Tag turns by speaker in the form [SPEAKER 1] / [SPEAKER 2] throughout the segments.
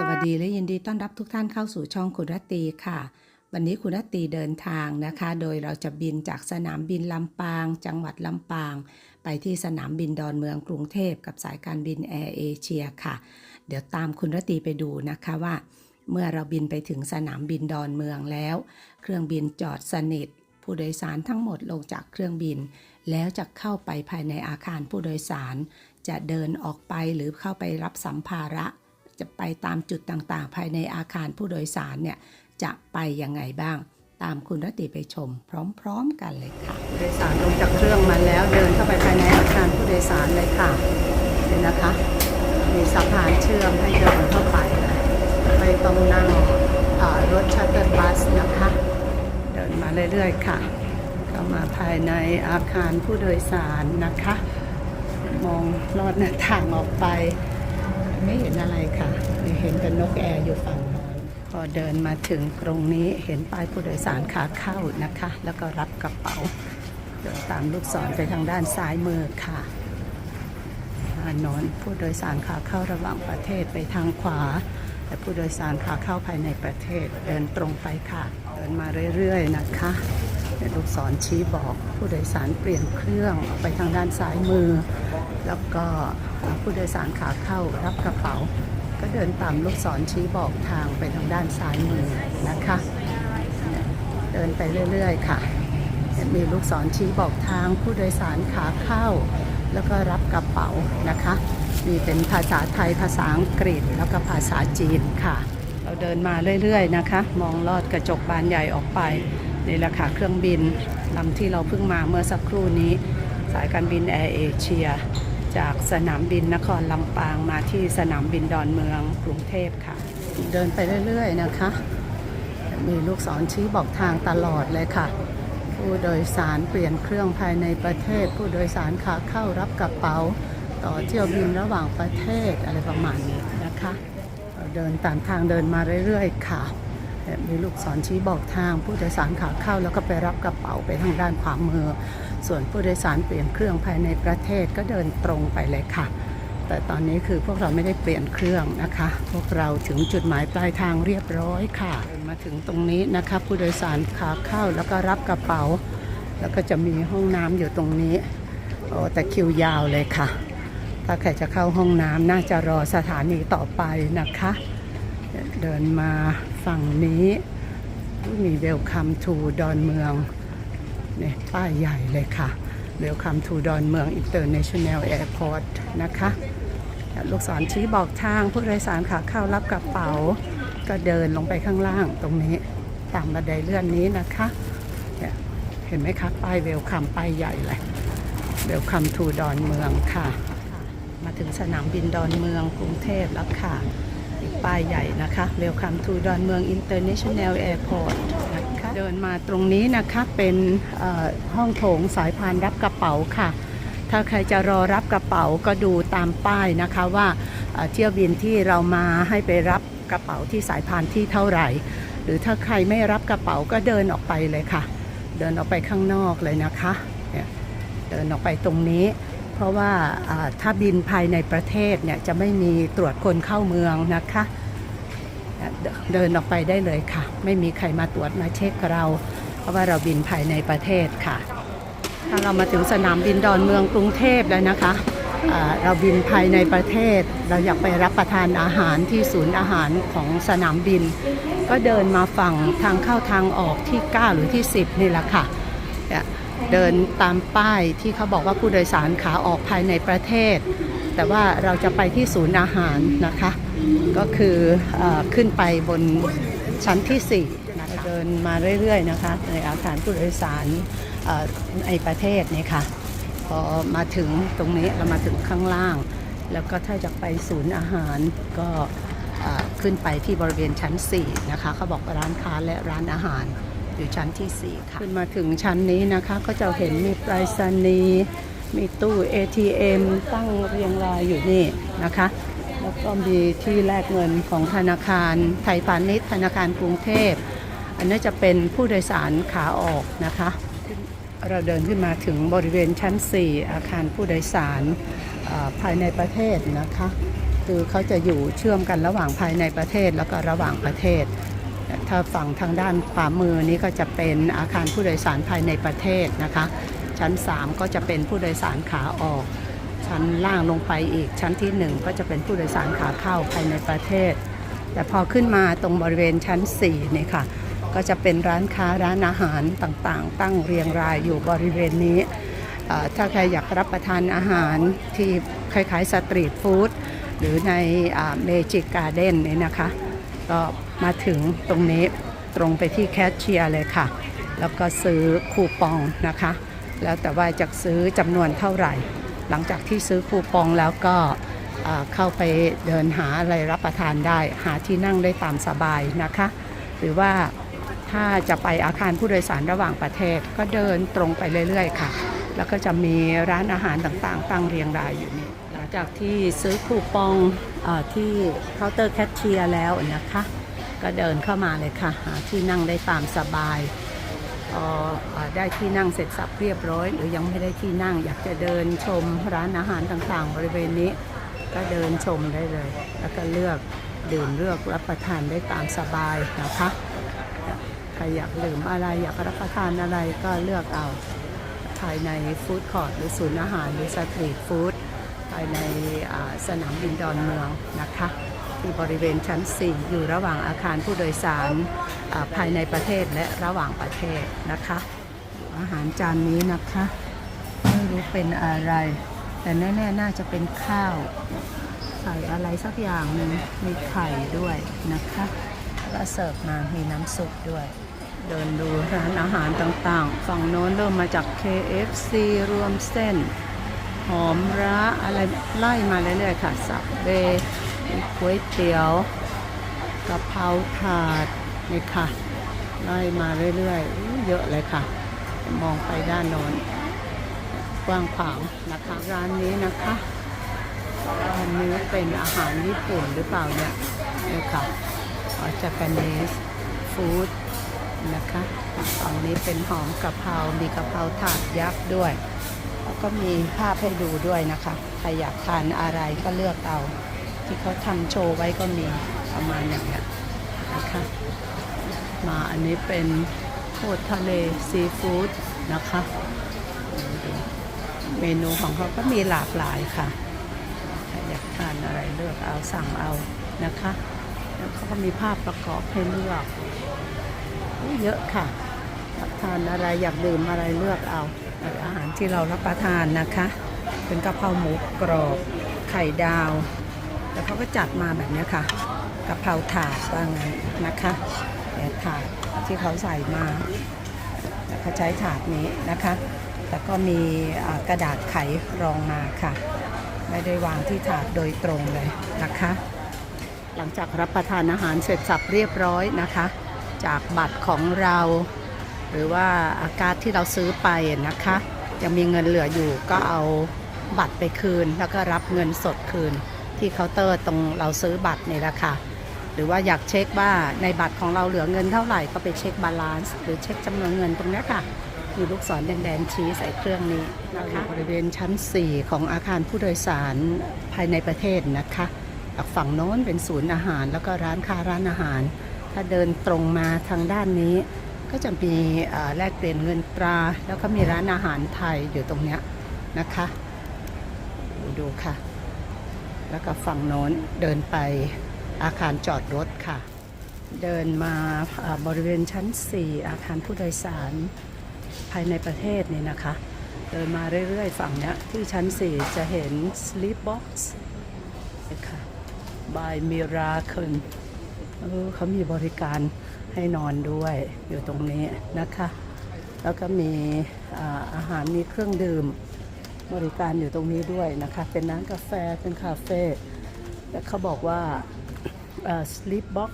[SPEAKER 1] สวัสดีและยินดีต้อนรับทุกท่านเข้าสู่ช่องคุณรัตตีค่ะ วันนี้คุณรัตตีเดินทางนะคะ โดยเราจะบินจากสนามบินลำปาง จังหวัดลำปาง ไปที่สนามบินดอนเมืองกรุงเทพกับสายการบินแอร์เอเชียค่ะ เดี๋ยวตามคุณรัตตีไปดูนะคะว่า เมื่อเราบินไปถึงสนามบินดอนเมืองแล้ว เครื่องบินจอดสนิท ผู้โดยสารทั้งหมดลงจากเครื่องบิน แล้วจะเข้าไปภายในอาคารผู้โดยสาร จะเดินออกไปหรือเข้าไปรับสัมภาระ จะไปตามจุดต่างๆ ภายในอาคารผู้โดยสารเนี่ยจะไปยังไงบ้าง ตามคุณรตติไปชม พร้อมๆกันเลยค่ะ ผู้โดยสารลงจากเครื่องมาแล้วเดินเข้าไปภายในอาคารผู้โดยสารเลยค่ะเห็นนะคะ มีสะพานเชื่อมให้เดินเข้าไปเลยไม่ต้องนั่งรถชัตเตอร์บัสนะคะ เดินมาเรื่อยๆค่ะเข้ามาภายในอาคารผู้โดยสารนะคะ มองลอดหน้าต่างออกไป ไม่เห็นอะไรค่ะเห็นแต่นกแอร์อยู่ฝั่งโน้นพอเดินมาถึงตรงนี้เห็นป้ายผู้โดยสารขาเข้านะคะ แล้วก็รับกระเป๋าเดินตามลูกศรไปทางด้านซ้ายมือค่ะถนนผู้โดยสารขาเข้าระหว่างประเทศไปทางขวาแต่ผู้โดยสารขาเข้าภายในประเทศเดินตรงไปค่ะ เดินมาเรื่อยๆนะคะลูกศรชี้บอกผู้โดยสารเปลี่ยนเครื่องออกไปทางด้านซ้ายมือ แล้วก็ผู้โดยสารขาเข้ารับกระเป๋า ก็เดินตามลูกศรชี้บอกทางไปทางด้านซ้ายมือนะคะ เดินไปเรื่อยๆ ค่ะมีลูกศรชี้บอกทางผู้โดยสารขาเข้า แล้วก็รับกระเป๋านะคะมีเป็นภาษาไทยภาษาอังกฤษแล้วก็ภาษาจีนค่ะ เราเดินมาเรื่อยๆนะคะ มองลอดกระจกบานใหญ่ออกไปนี่แหละค่ะเครื่องบินลำที่เราเพิ่งมาเมื่อสักครู่นี้ สายการบินแอร์เอเชีย จากสนามบินนครลำปางมาที่สนามบินดอนเมืองกรุงเทพค่ะ เดินไปเรื่อยๆนะคะ มีลูกศรชี้บอกทางตลอดเลยค่ะ ผู้โดยสารเปลี่ยนเครื่องภายในประเทศ ผู้โดยสารขาเข้ารับกระเป๋า ต่อเที่ยวบินระหว่างประเทศอะไรประมาณนี้นะคะเเดินตามทางเดินมาเรื่อยๆค่ะ มีลูกศรชี้บอกทางผู้โดยสารขาเข้าแล้วก็ไปรับกระเป๋าไปทางด้านขวามือ ส่วนผู้โดยสารเปลี่ยนเครื่องภายในประเทศก็เดินตรงไปเลยค่ะ แต่ตอนนี้คือพวกเราไม่ได้เปลี่ยนเครื่องนะคะ พวกเราถึงจุดหมายปลายทางเรียบร้อยค่ะเดินมาถึงตรงนี้นะคะ ผู้โดยสารขาเข้าแล้วก็รับกระเป๋า แล้วก็จะมีห้องน้ำอยู่ตรงนี้โอ้แต่คิวยาวเลยค่ะ ถ้าใครจะเข้าห้องน้ำน่าจะรอสถานีต่อไปนะคะ เดินมาฝั่งนี้ มีเวลคัมทูดอนเมือง เนี่ยป้ายใหญ่เลยค่ะเวลคัมทูดอนเมืองอินเตอร์เนชั่นแนลแอร์พอร์ตนะคะ ลูกศรชี้บอกทางผู้โดยสารขาเข้ารับกระเป๋า ก็เดินลงไปข้างล่างตรงนี้ตามบันไดเลื่อนนี้นะคะ เห็นไหมคะป้ายเวลคัมป้ายใหญ่เลยเวลคัมทูดอนเมืองค่ะ มาถึงสนามบินดอนเมืองกรุงเทพแล้วค่ะ อีกป้ายใหญ่นะคะ Welcome to ดอนเมือง International Airport นะคะ เดินมาตรงนี้นะคะเป็นห้องโถงสายพานรับกระเป๋าค่ะ ถ้าใครจะรอรับกระเป๋าก็ดูตามป้ายนะคะว่าเที่ยวบินที่เรามาให้ไปรับกระเป๋าที่สายพานที่เท่าไหร่ หรือถ้าใครไม่รับกระเป๋าก็เดินออกไปเลยค่ะ เดินออกไปข้างนอกเลยนะคะเนี่ยเดินออกไปตรงนี้ เพราะว่าถ้าบินภายในประเทศเนี่ยจะไม่มีตรวจคนเข้าเมืองนะคะ เดินออกไปได้เลยค่ะ ไม่มีใครมาตรวจมาเช็คเรา เพราะว่าเราบินภายในประเทศค่ะ ถ้าเรามาถึงสนามบินดอนเมืองกรุงเทพแล้วนะคะเราบินภายในประเทศ เราอยากไปรับประทานอาหารที่ศูนย์อาหารของสนามบิน ก็เดินมาฝั่งทางเข้าทางออกที่ 9 หรือที่ 10 นี่แหละค่ะ เดินตามป้ายที่เขาบอกว่าผู้โดยสารขาออกภายในประเทศ แต่ว่าเราจะไปที่ศูนย์อาหารนะคะ ก็คืออขึ้นไปบนชั้นที่ 4 นะคะเดินมาเรื่อยๆนะคะในอาคารผู้โดยสารเอ่อในประเทศนี่ค่ะพอมาถึงตรงนี้เรามาถึงข้างล่าง แล้วก็ถ้าจะไปศูนย์อาหารก็ขึ้นไปที่บริเวณชั้น 4 นะคะเขาบอกร้านค้าและร้านอาหารอยู่ชั้นที่ 4 ค่ะ ขึ้นมาถึงชั้นนี้นะคะ ก็จะเห็นมีไปรษณีย์มีตู้ ATM ตั้งเรียงรายอยู่นี่นะคะ แล้วก็มีที่แลกเงินของธนาคารไทยพาณิชย์ธนาคารกรุงเทพ อันนี้จะเป็นผู้โดยสารขาออกนะคะ เราเดินขึ้นมาถึงบริเวณชั้น 4 อาคารผู้โดยสารภายในประเทศนะคะ คือเขาจะอยู่เชื่อมกันระหว่างภายในประเทศแล้วก็ระหว่างประเทศ ถ้าฝั่งทางด้านขวามือนี้ก็จะเป็นอาคารผู้โดยสารภายในประเทศนะคะ ชั้น 3 ก็จะเป็นผู้โดยสารขาออก ชั้นล่างลงไปอีกชั้นที่ 1 ก็จะเป็นผู้โดยสารขาเข้าภายในประเทศ แต่พอขึ้นมาตรงบริเวณชั้น4นี่ค่ะ ก็จะเป็นร้านค้าร้านอาหารต่างๆ ตั้งเรียงรายอยู่บริเวณนี้ ถ้าใครอยากรับประทานอาหารที่คล้ายๆสตรีทฟู้ดหรือในเมจิกการ์เด้นนี่นะคะ ก็มาถึงตรงนี้ตรงไปที่แคชเชียร์เลยค่ะ แล้วก็ซื้อคูปองนะคะ แล้วแต่ว่าจะซื้อจำนวนเท่าไหร่ หลังจากที่ซื้อคูปองแล้วก็เข้าไปเดินหาอะไรรับประทานได้ หาที่นั่งได้ตามสบายนะคะ หรือว่าถ้าจะไปอาคารผู้โดยสารระหว่างประเทศ ก็เดินตรงไปเรื่อยๆค่ะ แล้วก็จะมีร้านอาหารต่างๆ ตั้งเรียงรายอยู่นี่หลังจากที่ซื้อคูปองอที่เคาน์เตอร์แคชเชียร์แล้วนะคะ ก็เดินเข้ามาเลยค่ะ หาที่นั่งได้ตามสบาย ได้ที่นั่งเสร็จสับเรียบร้อย หรือยังไม่ได้ที่นั่งอยากจะเดินชมร้านอาหารต่างๆ บริเวณนี้ ก็เดินชมได้เลย แล้วก็เลือกดื่มเลือกรับประทานได้ตามสบายนะคะใครอยากดื่มอะไรอยากรับประทานอะไรก็เลือกเอาภายในฟู้ดคอร์ทหรือศูนย์อาหารหรือสตรีทฟู้ดภายในสนามบินดอนเมืองนะคะ ที่บริเวณชั้น 4 อยู่ระหว่างอาคารผู้โดยสารภายในประเทศและระหว่างประเทศนะคะ อาหารจานนี้นะคะ ไม่รู้เป็นอะไร แต่แน่ๆน่าจะเป็นข้าว ใส่อะไรสักอย่างหนึ่งมีไข่ด้วยนะคะแล้วเสิร์ฟมามีน้ำซุปด้วยเดินดูร้านอาหารต่างๆ ฝั่งโน้นเริ่มมาจาก KFC รวมเส้น หอมระอะไรไล่มาเรื่อยๆค่ะสับเบย์ ก๋วยเตี๋ยวกะเพราถาดนี่ค่ะไล่มาเรื่อยๆ เยอะเลยค่ะ มองไปด้านโน้นกว้างขวางนะคะ ร้านนี้นะคะอันนี้เป็นอาหารญี่ปุ่นหรือเปล่าเนี่ยนี่ค่ะจาก a n e s e food นะคะฝั่งนี้เป็นหอมกะเพรา มีกะเพราถาดยักษ์ด้วย แล้วก็มีภาพให้ดูด้วยนะคะ ใครอยากทานอะไรก็เลือกเอา ที่เขาทำโชว์ไว้ก็มีประมาณอย่างเงี้ยนะคะมาอันนี้เป็นโคตรทะเลซีฟู้ดนะคะ เมนูของเขาก็มีหลากหลายค่ะอยากทานอะไรเลือกเอาสั่งเอานะคะ แล้วเขาก็มีภาพประกอบให้เลือกเยอะค่ะอยากทานอะไรอยากดื่มอะไรเลือกเอาอาหารที่เรารับประทานนะคะ เป็นกะเพราหมูกรอบไข่ดาว แล้วเขาก็จัดมาแบบนี้ค่ะกะเพราถาดว่างั้นนะคะแต่ถาดที่เขาใส่มาเขาใช้ถาดนี้นะคะ แล้วก็มีกระดาษไขรองมาค่ะ ไม่ได้วางที่ถาดโดยตรงเลยนะคะ หลังจากรับประทานอาหารเสร็จสับเรียบร้อยนะคะ จากบัตรของเรา หรือว่าอาการที่เราซื้อไปนะคะ ยังมีเงินเหลืออยู่ก็เอาบัตรไปคืนแล้วก็รับเงินสดคืน ที่เคาน์เตอร์ตรงเราซื้อบัตรนี่แหละค่ะ หรือว่าอยากเช็คว่าในบัตรของเราเหลือเงินเท่าไหร่ก็ไปเช็คบาลานซ์หรือเช็คจำนวนเงินตรงนี้ค่ะมีลูกศรแดงๆชี้ใส่เครื่องนี้นะคะบริเวณชั้น 4 ของอาคารผู้โดยสารภายในประเทศนะคะจากฝั่งโน้นเป็นศูนย์อาหาร แล้วก็ร้านค้าร้านอาหาร ถ้าเดินตรงมาทางด้านนี้ ก็จะมีแลกเปลี่ยนเงินตรา แล้วก็มีร้านอาหารไทยอยู่ตรงนี้นะคะ ดูดูค่ะ แล้วก็ฝั่งโน้นเดินไปอาคารจอดรถค่ะ เดินมาบริเวณชั้น 4 อาคารผู้โดยสารภายในประเทศนี่นะคะ เดินมาเรื่อยๆ ฝั่งนี้ที่ชั้น 4 จะเห็น Sleep Box นะคะ by Miracle เออเขามีบริการให้นอนด้วยอยู่ตรงนี้นะคะ แล้วก็มีอาอาหารมีเครื่องดื่ม บริการอยู่ตรงนี้ด้วยนะคะ เป็นร้านกาแฟเป็นคาเฟ่และเขาบอกว่าเอ่อ Sleep Box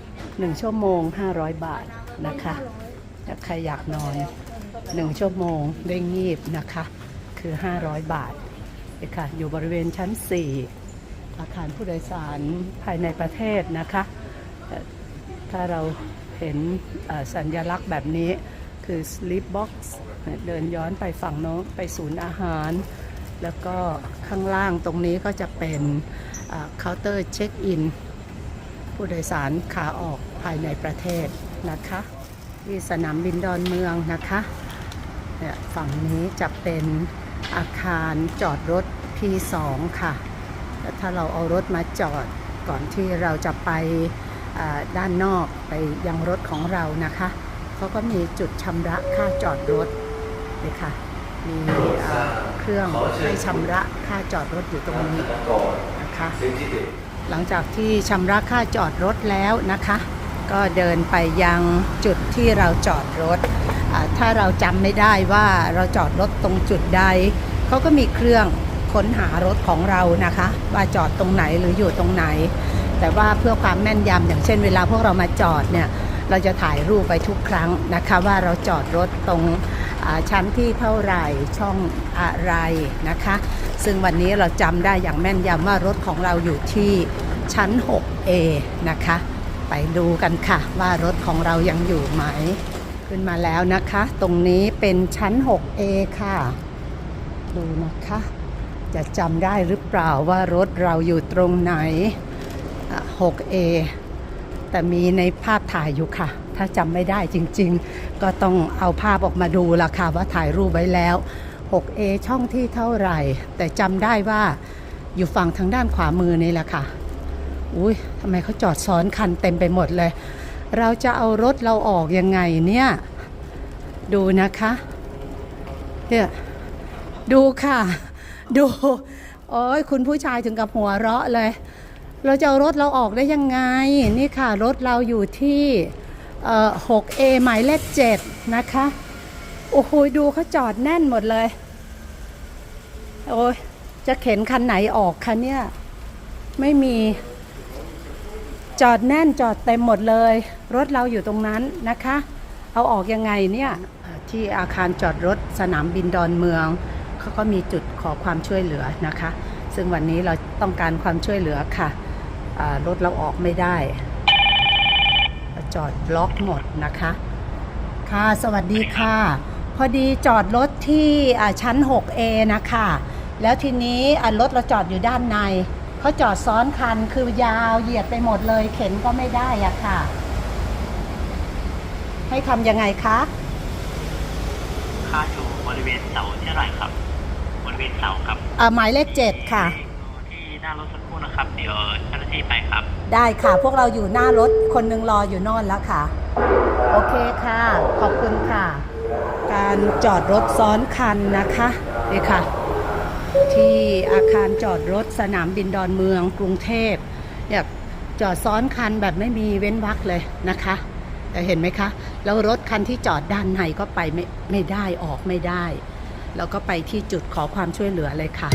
[SPEAKER 1] 1 ชั่วโมง 500 บาทนะคะถ้าใครอยากนอน 1 ชั่วโมงได้งีบนะคะ คือ 500 บาทเลยค่ะอยู่บริเวณชั้น 4 อาคารผู้โดยสารภายในประเทศนะคะ ถ้าเราเห็นสัญลักษณ์แบบนี้คือ sleep box เดินย้อนไปฝั่งโน้นไปศูนย์อาหาร แล้วก็ข้างล่างตรงนี้ก็จะเป็นเคาน์เตอร์เช็คอิน ผู้โดยสารขาออกภายในประเทศนะคะที่สนามบินดอนเมืองนะคะเนี่ยฝั่งนี้จะเป็นอาคารจอดรถ P2 ค่ะแล้วถ้าเราเอารถมาจอดก่อนที่เราจะไปด้านนอกไปยังรถของเรานะคะ เขาก็มีจุดชำระค่าจอดรถ เลยค่ะ มีอ่าเครื่องให้ชำระค่าจอดรถอยู่ตรงนี้นะคะหลังจากที่ชำระค่าจอดรถแล้วนะคะ ก็เดินไปยังจุดที่เราจอดรถอ่าถ้าเราจำไม่ได้ว่าเราจอดรถตรงจุดใด เขาก็มีเครื่องค้นหารถของเรานะคะ ว่าจอดตรงไหนหรืออยู่ตรงไหน แต่ว่าเพื่อความแม่นยำอย่างเช่นเวลาพวกเรามาจอดเนี่ย เราจะถ่ายรูปไปทุกครั้งนะคะว่าเราจอดรถตรงชั้นที่เท่าไหร่ช่องอะไรนะคะ ซึ่งวันนี้เราจำได้อย่างแม่นยำว่ารถของเราอยู่ที่ชั้น 6A นะคะ ไปดูกันค่ะว่ารถของเรายังอยู่ไหม ขึ้นมาแล้วนะคะ ตรงนี้เป็นชั้น 6A ค่ะ ดูนะคะ จะจำได้หรือเปล่าว่ารถเราอยู่ตรงไหน 6A แต่มีในภาพถ่ายอยู่ค่ะ ถ้าจำไม่ได้จริง ๆ ก็ต้องเอาภาพออกมาดูละค่ะว่าถ่ายรูปไว้แล้ว 6A ช่องที่เท่าไหร่ แต่จำได้ว่าอยู่ฝั่งทางด้านขวามือนี่แหละค่ะ อุ้ยทำไมเขาจอดซ้อนคันเต็มไปหมดเลย เราจะเอารถเราออกยังไงเนี่ย ดูนะคะเนี่ยดูค่ะ ดู โอ้ยคุณผู้ชายถึงกับหัวเราะเลย เราจะเอารถเราออกได้ยังไง นี่ค่ะ รถเราอยู่ที่ 6A หมายเลข7นะคะ โอ้โหดูเขาจอดแน่นหมดเลย โอ้ยจะเข็นคันไหนออกคะเนี่ย ไม่มีจอดแน่นจอดเต็มหมดเลย รถเราอยู่ตรงนั้นนะคะ เอาออกยังไงเนี่ยที่อาคารจอดรถสนามบินดอนเมืองเขาก็มีจุดขอความช่วยเหลือนะคะ ซึ่งวันนี้เราต้องการความช่วยเหลือค่ะ รถเราออกไม่ได้จอดบล็อกหมดนะคะ ค่ะ สวัสดีค่ะ พอดีจอดรถที่อ่าชั้น 6A นะคะ แล้วทีนี้อ่ารถเราจอดอยู่ด้านใน เขาจอดซ้อนคันคือยาวเหยียดไปหมดเลย เข็นก็ไม่ได้อะค่ะ ให้ทำยังไงคะ
[SPEAKER 2] ค่าอยู่บริเวณเสาที่เท่าไหร่ครับ บริเวณเสาครับ
[SPEAKER 1] อ่าหมายเลขเจ็ดค่ะ
[SPEAKER 2] ที่หน้ารถสัก ครู่นะครับ เดี๋ยวเจ้าหน้าที่ไปครับ
[SPEAKER 1] ได้ค่ะ พวกเราอยู่หน้ารถคนหนึ่งรออยู่โนอนแล้วค่ะ โอเคค่ะ ขอบคุณค่ะ การจอดรถซ้อนคันนะคะนี่ค่ะ ที่อาคารจอดรถสนามบินดอนเมืองกรุงเทพเนี่ยจอดซ้อนคันแบบไม่มีเว้นวรรคเลยนะคะแต่เห็นไหมคะ แล้วรถคันที่จอดด้านในก็ไปไม่ไม่ได้ออกไม่ได้ แล้วก็ไปที่จุดขอความช่วยเหลือเลยค่ะ